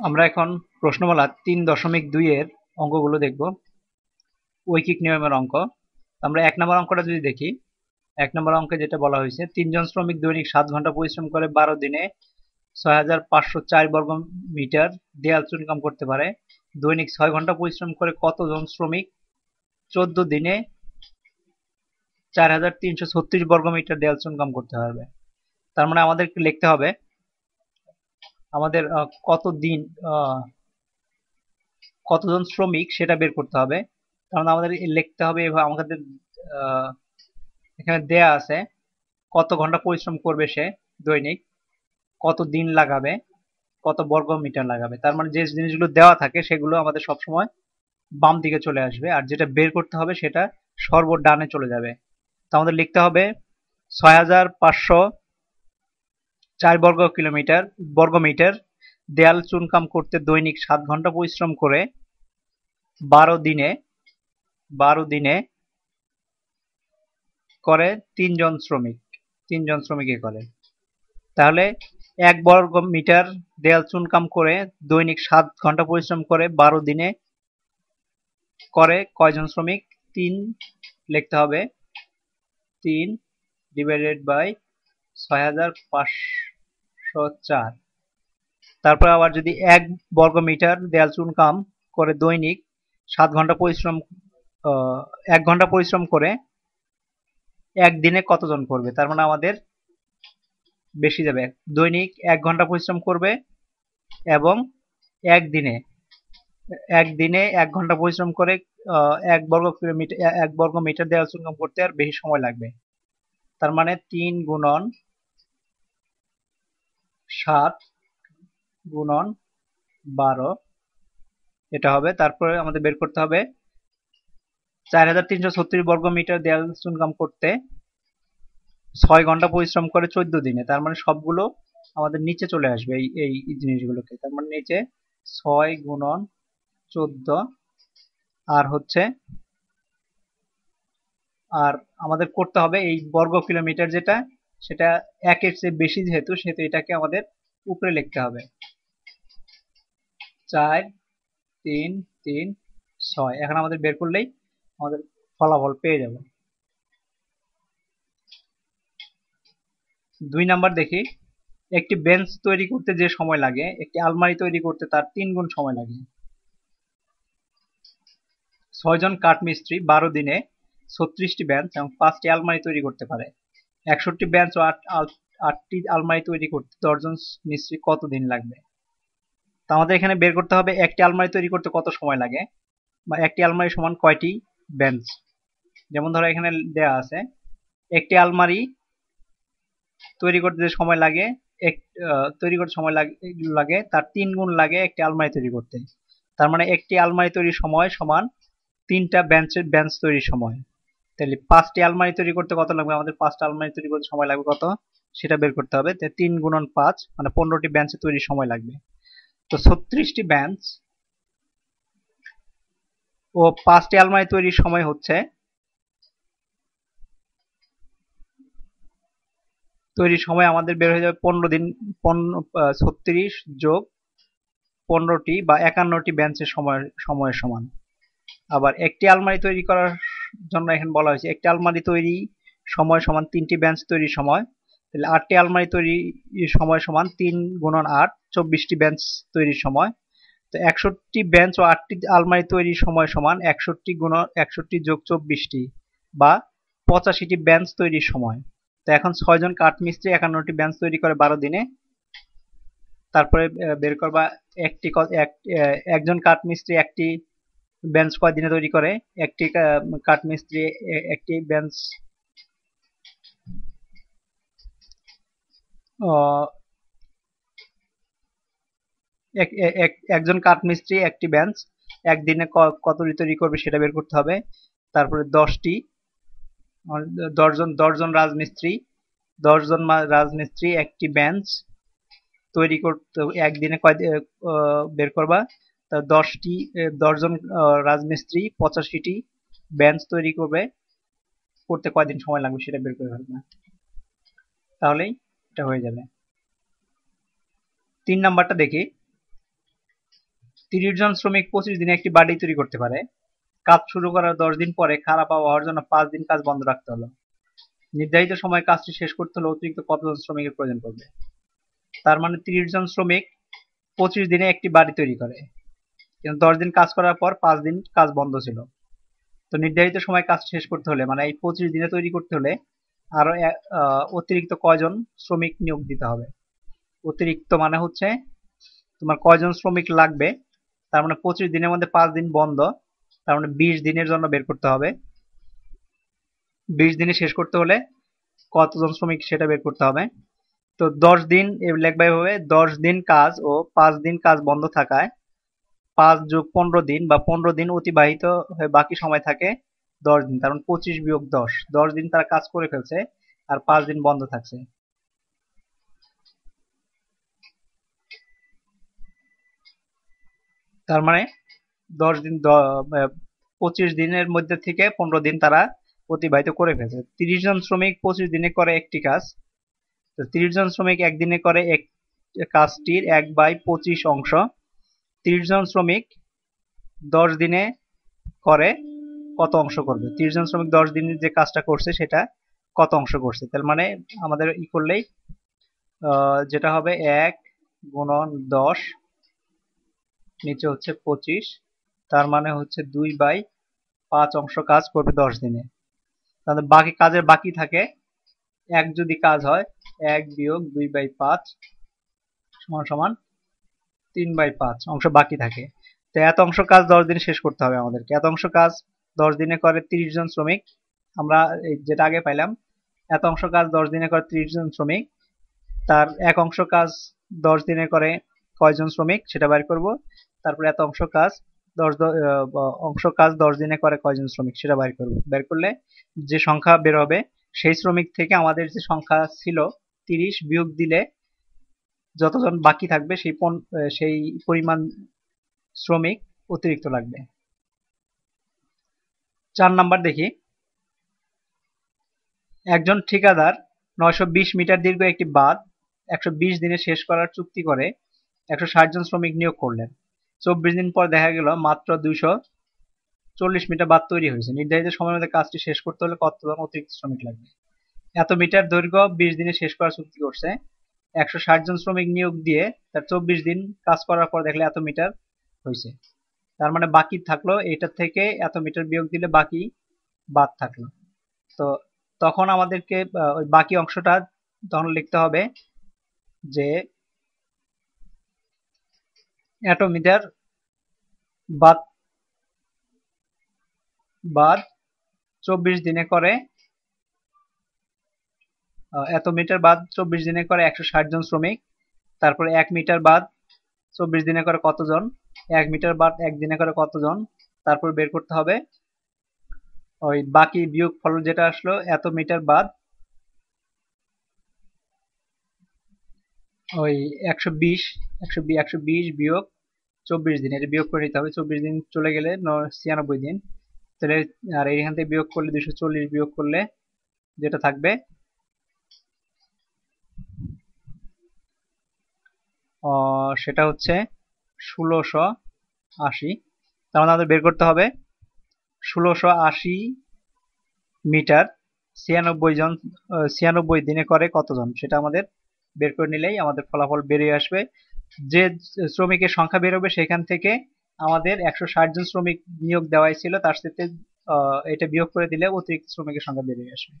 আমরা এখন প্রশ্নমালা তিন দশমিক দুই এর অঙ্কগুলো দেখব। ঐকিক নিয়মের অঙ্ক। আমরা এক নম্বর অঙ্কটা যদি দেখি, এক নম্বর অঙ্কে যেটা বলা হয়েছে, তিনজন শ্রমিক দৈনিক সাত ঘণ্টা পরিশ্রম করে বারো দিনে ছয় হাজার পাঁচশো চার বর্গ মিটার দেয়াল চুনকাম করতে পারে। দৈনিক ছয় ঘণ্টা পরিশ্রম করে কতজন শ্রমিক চোদ্দ দিনে চার হাজার তিনশো ছত্রিশ বর্গ মিটার দেয়াল চুনকাম করতে পারবে? তার মানে আমাদেরকে লিখতে হবে আমাদের কত দিন কতজন শ্রমিক সেটা বের করতে হবে। কারণ আমাদের লিখতে হবে আমাদের এখানে দেয়া আছে কত ঘণ্টা পরিশ্রম করবে সে দৈনিক, কত দিন লাগাবে, কত বর্গ মিটার লাগাবে। তার মানে যে জিনিসগুলো দেওয়া থাকে সেগুলো আমাদের সবসময় বাম দিকে চলে আসবে। আর যেটা বের করতে হবে সেটা সর্ব ডানে চলে যাবে। তো আমাদের লিখতে হবে ছয় হাজার পাঁচশো চার বর্গ কিলোমিটার, বর্গ মিটার, দেয়াল চুনকাম করতে দৈনিক সাত ঘণ্টা পরিশ্রম করে, বারো দিনে বারো দিনে করে তিনজন শ্রমিক, তিনজন শ্রমিকে করে। তাহলে এক বর্গ মিটার দেয়াল চুনকাম করে দৈনিক সাত ঘণ্টা পরিশ্রম করে বারো দিনে করে কয়জন শ্রমিক? তিন লিখতে হবে। তিন ডিভাইডেড বাই ছয় হাজার পাঁচশো চার। তারপর আবার যদি এক বর্গ মিটার দেয়াল চুনকাম করে দৈনিক সাত ঘণ্টা পরিশ্রম এক ঘণ্টা পরিশ্রম করে একদিনে কতজন করবে? তার মানে আমাদের বেশি যাবে। দৈনিক এক ঘণ্টা পরিশ্রম করবে এবং একদিনে একদিনে এক ঘণ্টা পরিশ্রম করে এক বর্গ কিলোমিটার, এক বর্গ মিটার দেওয়াল চুনকাম করতে আর বেশি সময় লাগবে। তার মানে তিন গুণন সাত গুণন বারো। এটা হবে। তারপরে আমাদের বের করতে হবে চার হাজার তিনশো ছত্রিশ বর্গ মিটার দেয়াল চুনকাম করতে। ছয় ঘণ্টা পরিশ্রম করে চোদ্দ দিনে। তার মানে সবগুলো আমাদের নিচে চলে আসবে এই এই জিনিসগুলোকে। তার মানে নিচে ছয় গুণন চোদ্দ। আর হচ্ছে, আর আমাদের করতে হবে এই বর্গ কিলোমিটার যেটা সেটা একের চেয়ে বেশি যেহেতু, সেহেতু এটাকে আমাদের উপরে লিখতে হবে। চার, তিন তিন, ছয়। এখন আমাদের বের করলেই আমাদের ফলাফল পেয়ে যাব। দুই নাম্বার দেখি। একটি বেঞ্চ তৈরি করতে যে সময় লাগে, একটি আলমারি তৈরি করতে তার তিন গুণ সময় লাগে। ছয়জন কাঠমিস্ত্রি বারো দিনে ছত্রিশটি বেঞ্চ এবং পাঁচটি আলমারি তৈরি করতে পারে। একষট্টি বেঞ্চ ও আটটি আলমারি তৈরি করতে দশজন মিস্ত্রি কত দিন লাগবে? তো আমাদের এখানে বের করতে হবে একটি আলমারি তৈরি করতে কত সময় লাগে? বা একটি আলমারি সমান কয়টি বেঞ্চ যেমন ধরো এখানে দেয়া আছে, একটি আলমারি তৈরি করতে যে সময় লাগে, এক তৈরি করতে সময় লাগে তার তিন গুণ লাগে একটি আলমারি তৈরি করতে। তার মানে একটি আলমারি তৈরির সময় সমান তিনটা বেঞ্চের বেঞ্চ তৈরির সময়। তাহলে পাঁচটি আলমারি তৈরি করতে কত লাগবে? আমাদের পাঁচটা আলমারি তৈরি করতে সময় লাগবে কত? সেটা বের করতে হবে। তিন গুণন পাঁচ মানে পনেরোটি বেঞ্চ তৈরি সময় লাগবে। তো ছত্রিশটি বেঞ্চ ও পাঁচটি আলমারি তৈরির সময় হচ্ছে তৈরির সময় আমাদের বের হয়ে যাবে পনেরো দিন ছত্রিশ যোগ পনেরোটি বা একান্নটি বেঞ্চের সময়, সময়ের সমান। আবার একটি আলমারি তৈরি করার জন্য এখানে বলা হয়েছে, একটি আলমারি তৈরি সময় সমান তিনটি বেঞ্চ তৈরির সময়। তাহলে আটটি আলমারি তৈরি সময় সমান তিন গুণন আট, চব্বিশটি বেঞ্চ তৈরির সময়। তো একষট্টি বেঞ্চ ও আটটি আলমারি তৈরির সময় সমান একষট্টি গুণ একষট্টি যোগ চব্বিশটি বা পঁচাশিটি বেঞ্চ তৈরির সময়। তো এখন ছয়জন কাঠমিস্ত্রি একান্নটি বেঞ্চ তৈরি করে বারো দিনে। তারপরে বের করবা একটি একজন কাঠমিস্ত্রি একটি বেঞ্চ কয় দিনে তৈরি করে, একটি কাঠমিস্ত্রি একটি বেঞ্চ একজন কাঠমিস্ত্রি একটি বেঞ্চ একদিনে কত তৈরি করবে সেটা বের করতে হবে। তারপরে দশটি দশজন দশজন রাজমিস্ত্রি দশজন রাজমিস্ত্রি, একটি বেঞ্চ তৈরি করতে, একদিনে কয় বের করবা। দশটি দশজন রাজমিস্ত্রি, পঁচাশিটি বেঞ্চ তৈরি করবে। করতে কয়দিন সময় লাগবে সেটা বের করে ফেলবে। তাহলেই এটা হয়ে যাবে। তিন নাম্বারটা দেখি। তিরিশ জন শ্রমিক পঁচিশ দিনে একটি বাড়ি তৈরি করতে পারে। কাজ শুরু করার দশ দিন পরে খারাপ আবহাওয়ার জন্য পাঁচ দিন কাজ বন্ধ রাখতে হলো। নির্ধারিত সময় কাজটি শেষ করতে হলে অতিরিক্ত কতজন শ্রমিকের প্রয়োজন পড়বে? তার মানে তিরিশ জন শ্রমিক পঁচিশ দিনে একটি বাড়ি তৈরি করে। কিন্তু দশ দিন কাজ করার পর পাঁচ দিন কাজ বন্ধ ছিল। তো নির্ধারিত সময় কাজ শেষ করতে হলে মানে এই পঁচিশ দিনে তৈরি করতে হলে আরও অতিরিক্ত কয়জন শ্রমিক নিয়োগ দিতে হবে? অতিরিক্ত মানে হচ্ছে তোমার কয়জন শ্রমিক লাগবে, তার মানে পঁচিশ দিনের মধ্যে পাঁচ দিন বন্ধ, তার মানে বিশ দিনের জন্য বের করতে হবে। বিশ দিনে শেষ করতে হলে কতজন শ্রমিক সেটা বের করতে হবে। তো দশ দিন লেখবা এভাবে, দশ দিন কাজ ও পাঁচ দিন কাজ বন্ধ থাকায় পাঁচ যোগ পনেরো দিন বা পনেরো দিন অতিবাহিত হয়ে বাকি সময় থাকে, দশ দিন। কারণ পঁচিশ বিয়োগ দশ। দশ দিন তারা কাজ করে ফেলছে আর পাঁচ দিন বন্ধ থাকছে। তার মানে দশ দিন পঁচিশ দিনের মধ্যে থেকে পনেরো দিন তারা অতিবাহিত করে ফেলছে। তিরিশ জন শ্রমিক পঁচিশ দিনে করে একটি কাজ। তিরিশ জন শ্রমিক একদিনে করে এক, কাজটির এক বাই পঁচিশ অংশ। তিরিশ জন শ্রমিক দশ দিনে করে কত অংশ করবে? তিরিশ জন শ্রমিক দশ দিনে যে কাজটা করছে, সেটা কত অংশ করছে? তার মানে আমাদের ই করলেই যেটা হবে এক গুণন দশ, নিচে হচ্ছে পঁচিশ, তার মানে হচ্ছে দুই বাই পাঁচ অংশ কাজ করবে দশ দিনে। তাহলে বাকি কাজের বাকি থাকে, এক যদি কাজ হয়, এক বিয়োগ দুই বাই পাঁচ সমান সমান তিন বাই পাঁচ অংশ বাকি থাকে। তো এত অংশ কাজ দশ দিনে শেষ করতে হবে আমাদেরকে। এত অংশ কাজ দশ দিনে করে তিরিশ জন শ্রমিক। আমরা যেটা আগে পাইলাম, এত অংশ কাজ দশ দিনে করে তিরিশ জন শ্রমিক। তার এক অংশ কাজ দশ দিনে করে কয়জন শ্রমিক সেটা বের করব। তারপরে এত অংশ কাজ দশ অংশ কাজ দশ দিনে করে কয়জন শ্রমিক সেটা বের করব। বের করলে যে সংখ্যা বের হবে, সেই শ্রমিক থেকে আমাদের যে সংখ্যা ছিল তিরিশ বিয়োগ দিলে যতজন বাকি থাকবে, সেই সেই পরিমাণ শ্রমিক অতিরিক্ত লাগবে। চার নাম্বার দেখি। একজন ঠিকাদার নয়শো মিটার দীর্ঘ একটি বাঁধ একশো বিশ দিনে শেষ করার চুক্তি করে একশো ষাট জন শ্রমিক নিয়োগ করলেন। চব্বিশ দিন পর দেখা গেল মাত্র দুইশো চল্লিশ মিটার বাদ তৈরি হয়েছে। নির্ধারিত সময়ের মধ্যে কাজটি শেষ করতে হলে কতজন অতিরিক্ত শ্রমিক লাগবে। এত মিটার দৈর্ঘ্য বিশ দিনে শেষ করার চুক্তি করছে। একশো ষাট জন শ্রমিক নিয়োগ দিয়ে তার চব্বিশ দিন কাজ করার পর দেখলে এত মিটার হয়েছে তার মানে বাকি থাকল এটার থেকে এত মিটার বিয়োগ দিলে বাকি বাদ থাকল। তো তখন আমাদেরকে ওই বাকি অংশটা তখন লিখতে হবে যে এত মিটার বাদ বাদ চব্বিশ দিনে করে এত মিটার বাদ চব্বিশ দিনে করে একশো ষাট জন শ্রমিক, তারপরে এক মিটার বাদ চব্বিশ দিনে করে কতজন, এক মিটার বাদ এক দিনে করে কতজন, তারপর বের করতে হবে। ওই বাকি বিয়োগ ফল যেটা আসলো, এত মিটার বাদ ওই একশো বিশ, একশো একশো বিশ বিয়োগ চব্বিশ দিন, এটা বিয়োগ করে নিতে হবে। চব্বিশ দিন চলে গেলে ছিয়ানব্বই দিন। তাহলে আর এইখান থেকে বিয়োগ করলে দুশো চল্লিশ বিয়োগ করলে যেটা থাকবে সেটা হচ্ছে ষোলোশো আশি। তাহলে মানে আমাদের বের করতে হবে ষোলোশো আশি মিটার। ছিয়ানব্বই জন ছিয়ানব্বই দিনে করে কতজন? সেটা আমাদের বের করে নিলেই আমাদের ফলাফল বেরিয়ে আসবে। যে শ্রমিকের সংখ্যা বেরোবে সেখান থেকে আমাদের একশো ষাট জন শ্রমিক নিয়োগ দেওয়াই ছিল। তার সাথে এটা বিয়োগ করে দিলে অতিরিক্ত শ্রমিকের সংখ্যা বেরিয়ে আসবে।